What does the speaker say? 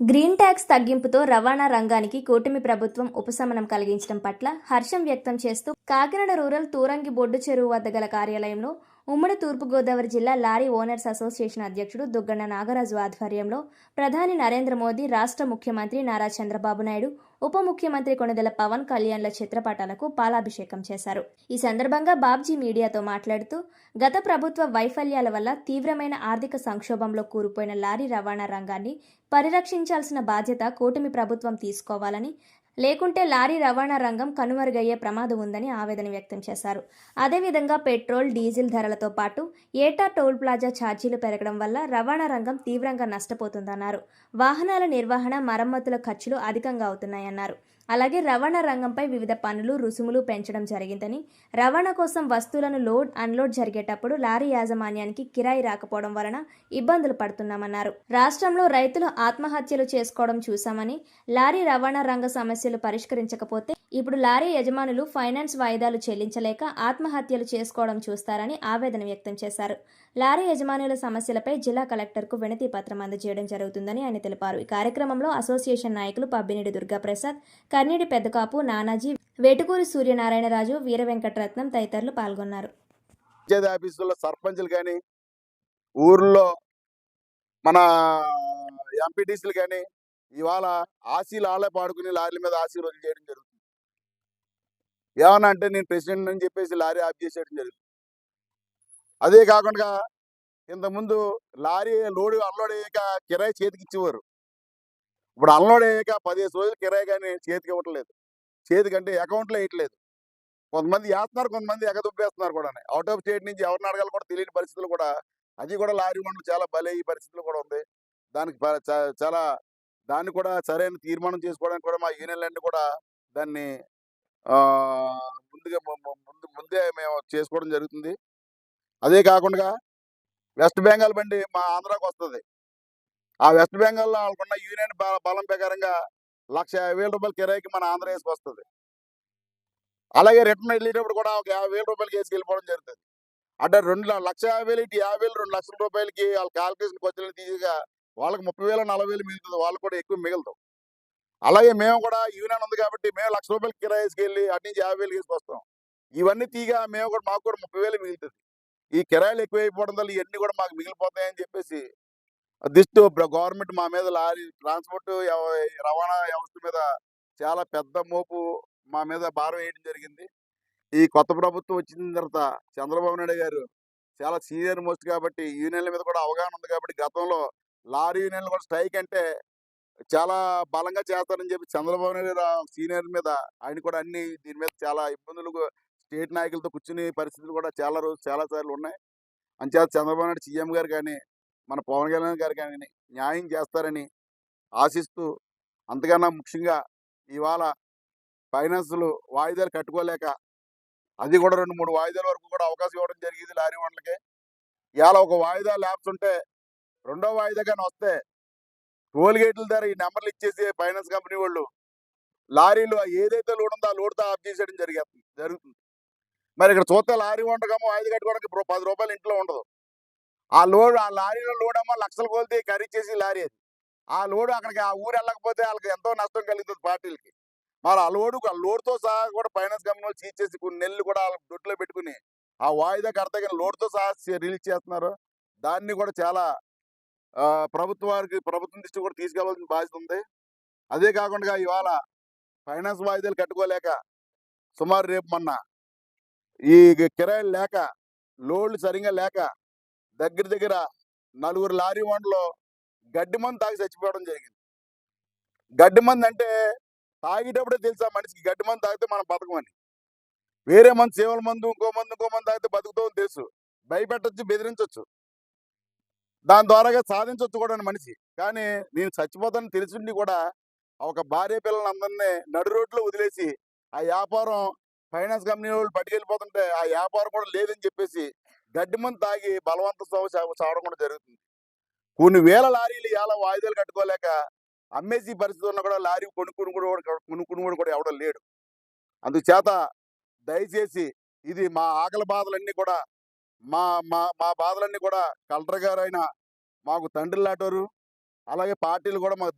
Green tax తగ్గింపుతో రవాణా రంగానికి కూటమి ప్రభుత్వం ఉపశమనం కలిగించడం పట్ల హర్షం వ్యక్తం చేస్తూ కాకినాడ రూరల్ తూరంగి బొడ్డు చెరువు వద్ద గల కార్యాలయంలో ఉమ్మడి తూర్పుగోదావరి జిల్లా లారీ ఓనర్స్ అసోసియేషన్ అధ్యక్షుడు దుగ్గన్న నాగరాజు ఆధ్వర్యంలో ప్రధాని నరేంద్ర మోదీ రాష్ట్ర ముఖ్యమంత్రి నారా చంద్రబాబు నాయుడు ఉప ముఖ్యమంత్రి కొణిదెల పవన్ కళ్యాణ్ల చిత్రపటాలకు పాలాభిషేకం చేశారు. ఈ సందర్భంగా బాబ్జీ మీడియాతో మాట్లాడుతూ గత ప్రభుత్వ వైఫల్యాల వల్ల తీవ్రమైన ఆర్థిక సంక్షోభంలో కూరుపోయిన లారీ రవాణా రంగాన్ని పరిరక్షించాల్సిన బాధ్యత కూటమి ప్రభుత్వం తీసుకోవాలని లేకుంటే లారీ రవాణా రంగం కనుమరుగయ్యే ప్రమాదం ఉందని ఆవేదన వ్యక్తం చేశారు. అదేవిధంగా పెట్రోల్ డీజిల్ ధరలతో పాటు ఏటా టోల్ ప్లాజా ఛార్జీలు పెరగడం వల్ల రవాణా రంగం తీవ్రంగా నష్టపోతుందన్నారు. వాహనాల నిర్వహణ మరమ్మతుల ఖర్చులు అధికంగా అవుతున్నాయన్నారు. అలాగే రవాణా రంగంపై వివిధ పనులు రుసుములు పెంచడం జరిగిందని రవాణా కోసం వస్తువులను లోడ్ అన్లోడ్ జరిగేటప్పుడు లారీ యాజమాన్యానికి కిరాయి రాకపోవడం వలన ఇబ్బందులు పడుతున్నామన్నారు. రాష్ట్రంలో రైతులు ఆత్మహత్యలు చేసుకోవడం చూశామని లారీ రవాణా రంగ సమస్యలు పరిష్కరించకపోతే ఇప్పుడు లారీ యజమానులు ఫైనాన్స్ వాయిదాలు చెల్లించలేక ఆత్మహత్యలు చేసుకోవడం చూస్తారని ఆవేదన వ్యక్తం చేశారు. లారీ యజమానుల సమస్యలపై జిల్లా కలెక్టర్కు వినతి పత్రం అందజేయడం జరుగుతుందని ఆయన తెలిపారు. ఈ కార్యక్రమంలో అసోసియేషన్ నాయకులు పబ్బినేడు దుర్గాప్రసాద్ కర్నీడి పెద్దకాపు నానాజీ వేటుకూరి సూర్యనారాయణరాజు వీర వెంకటరత్నం తదితరులు పాల్గొన్నారు. పంచాయతీ ఆఫీసుల్లో సర్పంచులు కానీ ఊర్లో మన ఎంపీటీసీలు కానీ ఇవాళ ఆశీలు ఆలే పాడుకుని లారీల మీద ఆశీర్వాదం చేయడం జరుగుతుంది. ఏమన్నా అంటే నేను ప్రెసిడెంట్ అని చెప్పేసి లారీ ఆఫ్ చేసేయడం జరుగుతుంది. అదే కాకుండా ఇంతకుముందు లారీ లోడ్ అన్లోడ్ అయ్యాక కిరాయి చేతికి ఇచ్చేవారు. ఇప్పుడు అన్లోడ్ అయ్యాక పదిహేను రోజులు కిరాయి కానీ చేతికి ఇవ్వట్లేదు. చేతికంటే అకౌంట్లో వేయట్లేదు కొంతమంది వేస్తున్నారు కొంతమంది ఎగదుబ్బేస్తున్నారు కూడా అవుట్ ఆఫ్ స్టేట్ నుంచి ఎవరిని అడగాలి కూడా తెలియని పరిస్థితులు కూడా అది కూడా లారీ మండలు చాలా బలే ఈ పరిస్థితులు కూడా ఉంది. దానికి చాలా దాన్ని కూడా సరైన తీర్మానం చేసుకోవడానికి కూడా మా యూనియన్లన్నీ కూడా దాన్ని ముందుగా ముందు ముందే మేము చేసుకోవడం జరుగుతుంది. అదే కాకుండా వెస్ట్ బెంగాల్ బండి మా ఆంధ్రాకి వస్తుంది ఆ వెస్ట్ బెంగాల్లో వాళ్ళకున్న యూనియన్ బలం ప్రకారంగా లక్ష యాభై వేల రూపాయల కిరాయికి మన ఆంధ్రప్రదేశ్కి వస్తుంది. అలాగే రిటర్న్ వెళ్ళేటప్పుడు కూడా ఒక యాభై వేల రూపాయలకి వేసి వెళ్ళిపోవడం జరుగుతుంది. అంటే రెండు లక్ష యాభై వేలు ఇటు యాభై వేలు రెండు లక్షల రూపాయలకి వాళ్ళ క్యాలిక్యులేషన్ ఖర్చులు తీయగా వాళ్ళకి ముప్పై వేలు నలభై వేలు మిగులుతుంది. వాళ్ళు కూడా ఎక్కువ మిగలదు. అలాగే మేము కూడా యూనియన్ ఉంది కాబట్టి మేము లక్ష రూపాయలు కిరాయిస్కి వేసుకెళ్ళి అటు నుంచి యాభై వేలు తీసుకొస్తాం. ఇవన్నీ తీగా మేము కూడా మాకు కూడా ముప్పై వేలు మిగులుతుంది. ఈ కిరాయిలు ఎక్కువైపోవడం వల్ల ఇవన్నీ కూడా మాకు మిగిలిపోతాయని చెప్పేసి దిస్ట్ గవర్నమెంట్ మా మీద లారీ ట్రాన్స్పోర్ట్ రవాణా వ్యవస్థ మీద చాలా పెద్ద మోపు మా మీద భారం వేయడం జరిగింది. ఈ కొత్త ప్రభుత్వం వచ్చిన తర్వాత చంద్రబాబు నాయుడు గారు చాలా సీనియర్ మోస్ట్ కాబట్టి యూనియన్ల మీద కూడా అవగాహన ఉంది కాబట్టి గతంలో లారీ యూనియన్లు కూడా స్ట్రైక్ అంటే చాలా బలంగా చేస్తారని చెప్పి చంద్రబాబు నాయుడు గారు సీనియర్ మీద ఆయన కూడా అన్ని దీని మీద చాలా ఇబ్బందులు స్టేట్ నాయకులతో కూర్చునే పరిస్థితులు కూడా చాలా రోజు చాలా సార్లు ఉన్నాయి. అంచేత చంద్రబాబు నాయుడు సీఎం గారు కానీ మన పవన్ కళ్యాణ్ గారు కానీ న్యాయం చేస్తారని ఆశిస్తూ అంతకన్నా ముఖ్యంగా ఇవాళ ఫైనాన్స్లు వాయిదాలు కట్టుకోలేక అది కూడా రెండు మూడు వాయిదాల వరకు కూడా అవకాశం ఇవ్వడం జరిగింది లారీ వాళ్ళకి ఇవాళ ఒక వాయిదా ల్యాబ్స్ ఉంటే రెండో వాయిదా కానీ వస్తే టోల్ గేట్ల ధర ఈ నెంబర్లు ఇచ్చేసి ఫైనాన్స్ కంపెనీ వాళ్ళు లారీలు ఏదైతే లోడ్ ఉందో ఆ లోడ్తో ఆఫ్ చేసేయడం జరిగేస్తుంది జరుగుతుంది. మరి ఇక్కడ చూస్తే లారీ వంటకము వాయిదా కట్టుకోవడానికి ఇప్పుడు పది రూపాయలు ఇంట్లో ఉండదు. ఆ లోడ్ ఆ లారీలో లోడ్ అమ్మ లక్షలు కోల్తే ఖరీదు ఖరీచేసి లారీ అది. ఆ లోడు అక్కడికి ఆ ఊరు వెళ్ళకపోతే వాళ్ళకి ఎంతో నష్టం కలుగుతుంది పార్టీలకి. మరి ఆ లోడు ఆ లోడ్తో సహా కూడా ఫైనాన్స్ కంపెనీ వాళ్ళు సీజ్ చేసి కొన్ని నెలలు కూడా వాళ్ళ దొడ్లో పెట్టుకుని ఆ వాయిదా కడతగిన లోడ్తో సహా రిలీజ్ చేస్తున్నారు. దాన్ని కూడా చాలా ఆ, ప్రభుత్వానికి ప్రభుత్వం దృష్టి కూడా తీసుకెళ్ళాల్సిన బాధ్యత ఉంది. అదే కాకుండా ఇవాళ ఫైనాన్స్ వాయిదాలు కట్టుకోలేక సుమారు రేపు మొన్న ఈ కిరాయిలు లేక లోడ్లు సరిగా లేక దగ్గర దగ్గర నలుగురు లారీ వంటలో గడ్డి మందు తాగి చచ్చిపోవడం జరిగింది. గడ్డి మందు అంటే తాగేటప్పుడే తెలుసా మనిషికి గడ్డి మందు తాగితే మనం బతకమని? వేరే మంది సేవల మందు ఇంకో మందు ఇంకో మందు తాగితే బతుకుతామని తెలుసు. భయపెట్టచ్చు బెదిరించవచ్చు దాని ద్వారాగా సాధించవచ్చు కూడా మనిషి. కానీ నేను చచ్చిపోతానని తెలిసిండి కూడా ఒక భార్య పిల్లలు అందరినీ నడు రోడ్లో వదిలేసి ఆ వ్యాపారం ఫైనాన్స్ కంపెనీ వాళ్ళు పట్టుకెళ్ళిపోతుంటే ఆ వ్యాపారం కూడా లేదని చెప్పేసి గడ్డి మందు తాగి బలవంత చావడం కూడా జరుగుతుంది. కొన్ని వేల లారీలు ఎలా వాయిదాలు కట్టుకోలేక అమ్మేసి పరిస్థితి ఉన్నా కూడా లారీ కొనుక్కుని కూడా కొనుక్కుని కూడా కూడా ఎవడం లేడు. అందుచేత దయచేసి ఇది మా ఆకలి బాధలన్నీ కూడా మా మా మా బాధలన్నీ కూడా కలెక్టర్ గారు అయినా మాకు తండ్రి లాంటారు అలాగే పార్టీలు కూడా మాకు